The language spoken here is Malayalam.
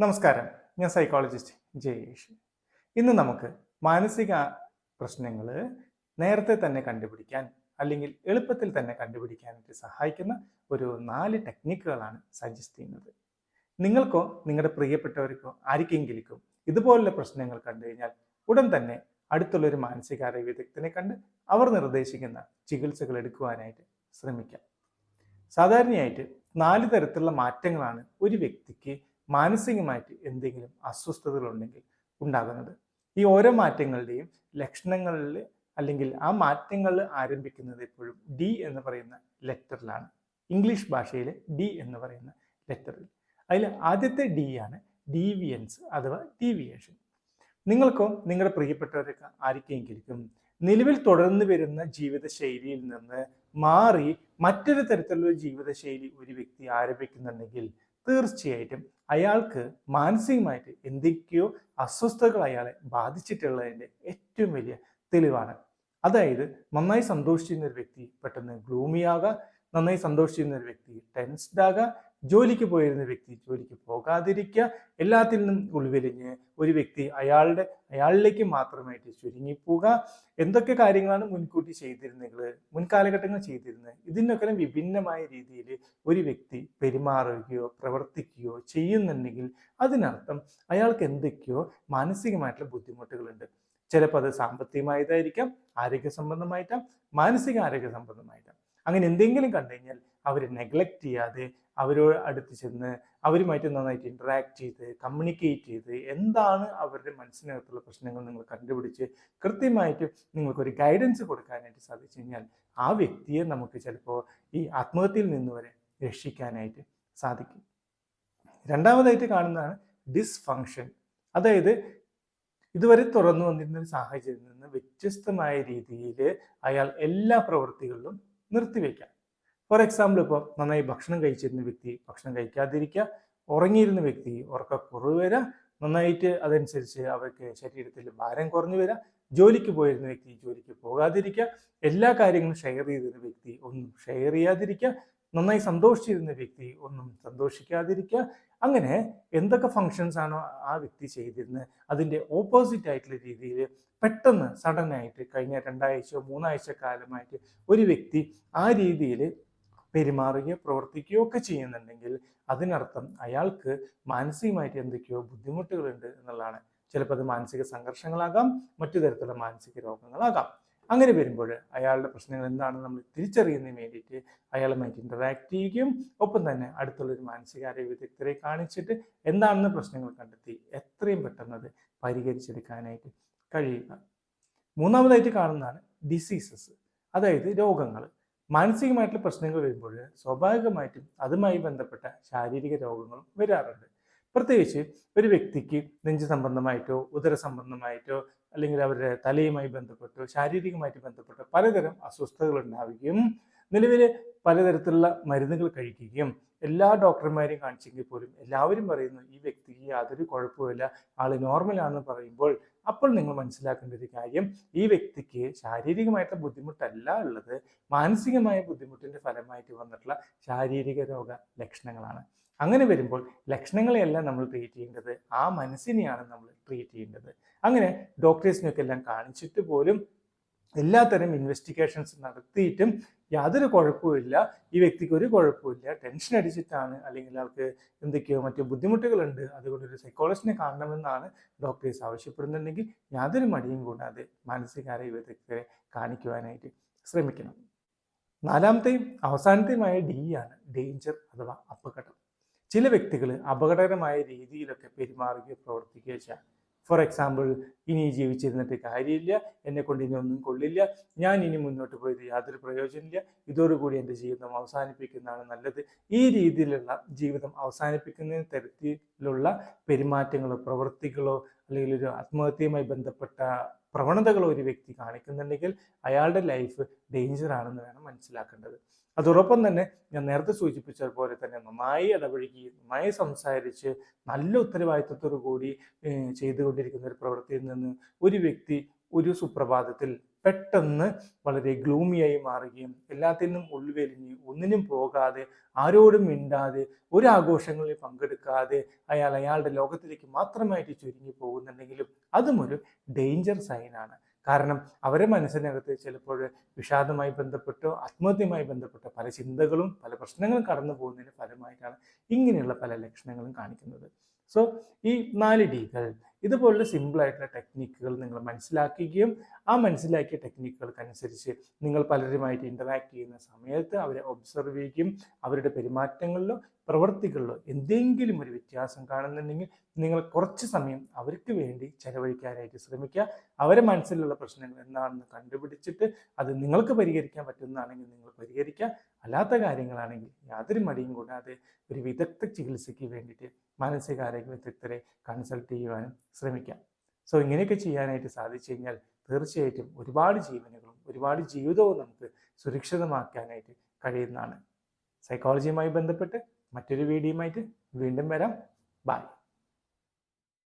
നമസ്കാരം. ഞാൻ സൈക്കോളജിസ്റ്റ് ജയേഷ്. ഇന്ന് നമുക്ക് മാനസിക പ്രശ്നങ്ങൾ നേരത്തെ തന്നെ കണ്ടുപിടിക്കാൻ അല്ലെങ്കിൽ എളുപ്പത്തിൽ തന്നെ കണ്ടുപിടിക്കാനായിട്ട് സഹായിക്കുന്ന ഒരു നാല് ടെക്നിക്കുകളാണ് സജസ്റ്റ് ചെയ്യുന്നത്. നിങ്ങൾക്കോ നിങ്ങളുടെ പ്രിയപ്പെട്ടവർക്കോ ആർക്കെങ്കിലും ഇതുപോലുള്ള പ്രശ്നങ്ങൾ കണ്ടു കഴിഞ്ഞാൽ ഉടൻ തന്നെ അടുത്തുള്ളൊരു മാനസികാരോഗ്യ വിദഗ്ധനെ കണ്ട് അവർ നിർദ്ദേശിക്കുന്ന ചികിത്സകൾ എടുക്കുവാനായിട്ട് ശ്രമിക്കാം. സാധാരണയായിട്ട് നാല് തരത്തിലുള്ള മാറ്റങ്ങളാണ് ഒരു വ്യക്തിക്ക് മാനസികമായിട്ട് എന്തെങ്കിലും അസ്വസ്ഥതകൾ ഉണ്ടെങ്കിൽ ഉണ്ടാകുന്നത്. ഈ ഓരോ മാറ്റങ്ങളുടെയും ലക്ഷണങ്ങളിൽ അല്ലെങ്കിൽ ആ മാറ്റങ്ങൾ ആരംഭിക്കുന്നത് എപ്പോഴും ഡി എന്ന് പറയുന്ന ലെറ്ററിലാണ്. ഇംഗ്ലീഷ് ഭാഷയിൽ ഡി എന്ന് പറയുന്ന ലെറ്ററിൽ. അതിൽ ആദ്യത്തെ ഡി ആണ് ഡീവിയൻസ് അഥവാ ഡീവിയേഷൻ. നിങ്ങൾക്കോ നിങ്ങളുടെ പ്രിയപ്പെട്ടവരൊക്കെ ആർക്കെങ്കിലും നിലവിൽ തുടർന്ന് വരുന്ന ജീവിതശൈലിയിൽ നിന്ന് മാറി മറ്റൊരു തരത്തിലുള്ള ജീവിതശൈലി ഒരു വ്യക്തി ആരംഭിക്കുന്നുണ്ടെങ്കിൽ തീർച്ചയായിട്ടും അയാൾക്ക് മാനസികമായിട്ട് എന്തൊക്കെയോ അസ്വസ്ഥതകൾ അയാളെ ബാധിച്ചിട്ടുള്ളതിന്റെ ഏറ്റവും വലിയ തെളിവാണ്. അതായത് നന്നായി സന്തോഷിച്ചിരുന്ന ഒരു വ്യക്തി പെട്ടെന്ന് ഗ്ലൂമി ആകാം നന്നായി സന്തോഷിച്ചിരുന്ന ഒരു വ്യക്തി ടെൻസ്ഡ് ആകുക ജോലിക്ക് പോയിരുന്ന വ്യക്തി ജോലിക്ക് പോകാതിരിക്കുക എല്ലാത്തിൽ നിന്നും ഉൾവലിഞ്ഞ് ഒരു വ്യക്തി അയാളുടെ അയാളിലേക്ക് മാത്രമായിട്ട് ചുരുങ്ങിപ്പോവുക എന്തൊക്കെ കാര്യങ്ങളാണ് മുൻകൂട്ടി ചെയ്തിരുന്നെങ്കിൽ മുൻകാലഘട്ടങ്ങൾ ചെയ്തിരുന്നത് ഇതിനൊക്കെ വിഭിന്നമായ രീതിയിൽ ഒരു വ്യക്തി പെരുമാറുകയോ പ്രവർത്തിക്കുകയോ ചെയ്യുന്നുണ്ടെങ്കിൽ അതിനർത്ഥം അയാൾക്ക് എന്തൊക്കെയോ മാനസികമായിട്ടുള്ള ബുദ്ധിമുട്ടുകളുണ്ട്. ചിലപ്പോൾ അത് സാമ്പത്തികമായതായിരിക്കാം ആരോഗ്യ സംബന്ധമായിട്ടാം മാനസിക ആരോഗ്യ സംബന്ധമായിട്ടാം അങ്ങനെ എന്തെങ്കിലും കണ്ടു കഴിഞ്ഞാൽ അവർ നെഗ്ലക്റ്റ് ചെയ്യാതെ അവരോട് അടുത്ത് ചെന്ന് അവരുമായിട്ട് നന്നായിട്ട് ഇന്ററാക്ട് ചെയ്ത് കമ്മ്യൂണിക്കേറ്റ് ചെയ്ത് എന്താണ് അവരുടെ മനസ്സിനകത്തുള്ള പ്രശ്നങ്ങൾ നിങ്ങൾ കണ്ടുപിടിച്ച് കൃത്യമായിട്ട് നിങ്ങൾക്കൊരു ഗൈഡൻസ് കൊടുക്കാനായിട്ട് സാധിച്ചു കഴിഞ്ഞാൽ ആ വ്യക്തിയെ നമുക്ക് ചിലപ്പോൾ ഈ ആത്മഹത്യയിൽ നിന്ന് വരെ രക്ഷിക്കാനായിട്ട് സാധിക്കും. രണ്ടാമതായിട്ട് കാണുന്നതാണ് ഡിസ്ഫങ്ഷൻ അതായത് ഇതുവരെ തുറന്നു വന്നിരുന്ന ഒരു സാഹചര്യത്തിൽ നിന്ന് വ്യത്യസ്തമായ രീതിയിൽ അയാൾ എല്ലാ പ്രവൃത്തികളിലും നിർത്തിവെക്കാം ഫോർ എക്സാമ്പിൾ ഇപ്പോൾ നന്നായി ഭക്ഷണം കഴിച്ചിരുന്ന വ്യക്തി ഭക്ഷണം കഴിക്കാതിരിക്കുക ഉറങ്ങിയിരുന്ന വ്യക്തി ഉറക്കക്കുറവ് വരാം നന്നായിട്ട് അതനുസരിച്ച് അവർക്ക് ശരീരത്തിൽ ഭാരം കുറഞ്ഞു വരാം ജോലിക്ക് പോയിരുന്ന വ്യക്തി ജോലിക്ക് പോകാതിരിക്കുക എല്ലാ കാര്യങ്ങളും ഷെയർ ചെയ്തിരുന്ന വ്യക്തി ഒന്നും ഷെയർ ചെയ്യാതിരിക്കുക നന്നായി സന്തോഷിച്ചിരുന്ന വ്യക്തി ഒന്നും സന്തോഷിക്കാതിരിക്കുക. അങ്ങനെ എന്തൊക്കെ ഫങ്ഷൻസ് ആണോ ആ വ്യക്തി ചെയ്തിരുന്നത്? അതിന്റെ ഓപ്പോസിറ്റ് ആയിട്ടുള്ള രീതിയിൽ പെട്ടെന്ന് സഡനായിട്ട് കഴിഞ്ഞ രണ്ടാഴ്ചയോ മൂന്നാഴ്ച കാലമായിട്ട് ഒരു വ്യക്തി ആ രീതിയിൽ പെരുമാറുകയോ പ്രവർത്തിക്കുകയോ ഒക്കെ ചെയ്യുന്നുണ്ടെങ്കിൽ അതിനർത്ഥം അയാൾക്ക് മാനസികമായിട്ട് എന്തൊക്കെയോ ബുദ്ധിമുട്ടുകളുണ്ട് എന്നുള്ളതാണ്. ചിലപ്പോൾ അത് മാനസിക സംഘർഷങ്ങളാകാം മറ്റു തരത്തിലുള്ള മാനസിക രോഗങ്ങളാകാം. അങ്ങനെ വരുമ്പോൾ അയാളുടെ പ്രശ്നങ്ങൾ എന്താണെന്ന് നമ്മൾ തിരിച്ചറിയുന്നതിന് വേണ്ടിയിട്ട് അയാളുമായിട്ട് ഇന്ററാക്ട് ചെയ്യുകയും ഒപ്പം തന്നെ അടുത്തുള്ളൊരു മാനസികാരോഗ്യ വിദഗ്ധരെ കാണിച്ചിട്ട് എന്താണെന്ന് പ്രശ്നങ്ങൾ കണ്ടെത്തി എത്രയും പെട്ടെന്ന് അത് പരിഹരിച്ചെടുക്കാനായിട്ട് കഴിയുക. മൂന്നാമതായിട്ട് കാണുന്നതാണ് ഡിസീസസ് അതായത് രോഗങ്ങൾ. മാനസികമായിട്ടുള്ള പ്രശ്നങ്ങൾ വരുമ്പോൾ സ്വാഭാവികമായിട്ടും അതുമായി ബന്ധപ്പെട്ട ശാരീരിക രോഗങ്ങളും വരാറുണ്ട്. പ്രത്യേകിച്ച് ഒരു വ്യക്തിക്ക് നെഞ്ച് സംബന്ധമായിട്ടോ ഉദര സംബന്ധമായിട്ടോ അല്ലെങ്കിൽ അവരുടെ തലയുമായി ബന്ധപ്പെട്ട് ശാരീരികമായിട്ട് ബന്ധപ്പെട്ട് പലതരം അസ്വസ്ഥതകൾ ഉണ്ടാവുകയും നിലവിൽ പലതരത്തിലുള്ള മരുന്നുകൾ കഴിക്കുകയും എല്ലാ ഡോക്ടർമാരെയും കാണിച്ചെങ്കിൽ പോലും എല്ലാവരും പറയുന്നു ഈ വ്യക്തിക്ക് യാതൊരു കുഴപ്പമില്ല ആൾ നോർമലാണെന്ന് പറയുമ്പോൾ അപ്പോൾ നിങ്ങൾ മനസ്സിലാക്കേണ്ട ഒരു കാര്യം ഈ വ്യക്തിക്ക് ശാരീരികമായിട്ടുള്ള ബുദ്ധിമുട്ടല്ല ഉള്ളത് മാനസികമായ ബുദ്ധിമുട്ടിന്റെ ഫലമായിട്ട് വന്നിട്ടുള്ള ശാരീരിക രോഗ ലക്ഷണങ്ങളാണ്. അങ്ങനെ വരുമ്പോൾ ലക്ഷണങ്ങളെയല്ല നമ്മൾ ട്രീറ്റ് ചെയ്യേണ്ടത് ആ മനസ്സിനെയാണ് നമ്മൾ ട്രീറ്റ് ചെയ്യേണ്ടത്. അങ്ങനെ ഡോക്ടേഴ്സിനൊക്കെ എല്ലാം കാണിച്ചിട്ട് പോലും എല്ലാത്തരം ഇൻവെസ്റ്റിഗേഷൻസ് നടത്തിയിട്ടും യാതൊരു കുഴപ്പമില്ല ഈ വ്യക്തിക്ക് ഒരു കുഴപ്പമില്ല ടെൻഷൻ അടിച്ചിട്ടാണ് അല്ലെങ്കിൽ ആൾക്ക് എന്തൊക്കെയോ മറ്റു ബുദ്ധിമുട്ടുകളുണ്ട്. അതുകൊണ്ട് ഒരു സൈക്കോളജിസ്റ്റിനെ കാണണമെന്നാണ് ഡോക്ടേഴ്സ് ആവശ്യപ്പെടുന്നുണ്ടെങ്കിൽ യാതൊരു മടിയും കൂടാതെ മാനസികാരോഗ്യ വിദഗ്ധരെ കാണിക്കുവാനായിട്ട് ശ്രമിക്കണം. നാലാമത്തെയും അവസാനത്തെയുമായ ഡി ആണ്. ഡേഞ്ചർ അഥവാ അപകടം. ചില വ്യക്തികൾ അപകടകരമായ രീതിയിലൊക്കെ പെരുമാറുകയോ പ്രവർത്തിക്കുകയോ ചെയ്യാം. ഫോർ എക്സാമ്പിൾ ഇനി ജീവിച്ചിരുന്നിട്ട് കാര്യമില്ല എന്നെ കൊണ്ട് ഇനി ഒന്നും കൊള്ളില്ല ഞാൻ ഇനി മുന്നോട്ട് പോയത് യാതൊരു പ്രയോജനമില്ല ഇതോടുകൂടി എന്റെ ജീവിതം അവസാനിപ്പിക്കുന്നതാണ് നല്ലത്. ഈ രീതിയിലുള്ള ജീവിതം അവസാനിപ്പിക്കുന്ന തരത്തിലുള്ള പെരുമാറ്റങ്ങളോ പ്രവൃത്തികളോ അല്ലെങ്കിൽ ഒരു ആത്മഹത്യയുമായി ബന്ധപ്പെട്ട പ്രവണതകളോ ഒരു വ്യക്തി കാണിക്കുന്നുണ്ടെങ്കിൽ അയാളുടെ ലൈഫ് ഡേഞ്ചർ ആണെന്ന് വേണം മനസ്സിലാക്കേണ്ടത്. അതോടൊപ്പം തന്നെ ഞാൻ നേരത്തെ സൂചിപ്പിച്ച പോലെ തന്നെ നന്നായി ഇടപഴകി നന്നായി സംസാരിച്ച് നല്ല ഉത്തരവാദിത്വത്തോടു കൂടി ചെയ്തുകൊണ്ടിരിക്കുന്ന ഒരു പ്രവൃത്തിയിൽ നിന്ന് ഒരു വ്യക്തി ഒരു സുപ്രഭാതത്തിൽ പെട്ടെന്ന് വളരെ ഗ്ലൂമിയായി മാറുകയും എല്ലാത്തിനും ഉൾവെലിഞ്ഞ് ഒന്നിനും പോകാതെ ആരോടും മിണ്ടാതെ ഒരു ആഘോഷങ്ങളിൽ പങ്കെടുക്കാതെ അയാൾ അയാളുടെ ലോകത്തിലേക്ക് മാത്രമായിട്ട് ചുരുങ്ങി പോകുന്നുണ്ടെങ്കിലും അതും ഒരു ഡേഞ്ചർ സൈനാണ് കാരണം അവരെ മനസ്സിനകത്ത് ചിലപ്പോൾ വിഷാദമായി ബന്ധപ്പെട്ടോ ആത്മഹത്യയുമായി ബന്ധപ്പെട്ട പല ചിന്തകളും പല പ്രശ്നങ്ങളും കടന്നു പോകുന്നതിന് ഫലമായിട്ടാണ് ഇങ്ങനെയുള്ള പല ലക്ഷണങ്ങളും കാണിക്കുന്നത്. സോ ഈ നാല് ഡികൾ ഇതുപോലുള്ള സിമ്പിൾ ആയിട്ടുള്ള ടെക്നിക്കുകൾ നിങ്ങൾ മനസ്സിലാക്കുകയും ആ മനസ്സിലാക്കിയ ടെക്നിക്കുകൾക്കനുസരിച്ച് നിങ്ങൾ പലരുമായിട്ട് ഇന്ററാക്ട് ചെയ്യുന്ന സമയത്ത് അവരെ ഒബ്സർവ് ചെയ്യുകയും അവരുടെ പെരുമാറ്റങ്ങളിലോ പ്രവൃത്തികളിലോ എന്തെങ്കിലും ഒരു വ്യത്യാസം കാണുന്നുണ്ടെങ്കിൽ നിങ്ങൾ കുറച്ച് സമയം അവർക്ക് വേണ്ടി ചെലവഴിക്കാനായിട്ട് ശ്രമിക്കുക. അവരെ മനസ്സിലുള്ള പ്രശ്നങ്ങൾ എന്താണെന്ന് കണ്ടുപിടിച്ചിട്ട് അത് നിങ്ങൾക്ക് പരിഹരിക്കാൻ പറ്റുന്നതാണെങ്കിൽ നിങ്ങൾ പരിഹരിക്കുക. അല്ലാത്ത കാര്യങ്ങളാണെങ്കിൽ യാതൊരു മടിയും കൂടാതെ ഒരു വിദഗ്ധ ചികിത്സയ്ക്ക് വേണ്ടിയിട്ട് മാനസികാരോഗ്യ വിദഗ്ധരെ കൺസൾട്ട് ചെയ്യുവാനും ശ്രമിക്കാം. സോ ഇങ്ങനെയൊക്കെ ചെയ്യാനായിട്ട് സാധിച്ചു കഴിഞ്ഞാൽ തീർച്ചയായിട്ടും ഒരുപാട് ജീവനുകളും ഒരുപാട് ജീവിതവും നമുക്ക് സുരക്ഷിതമാക്കാനായിട്ട് കഴിയുന്നതാണ്. സൈക്കോളജിയുമായി ബന്ധപ്പെട്ട് മറ്റൊരു വീഡിയോയുമായിട്ട് വീണ്ടും വരാം. ബൈ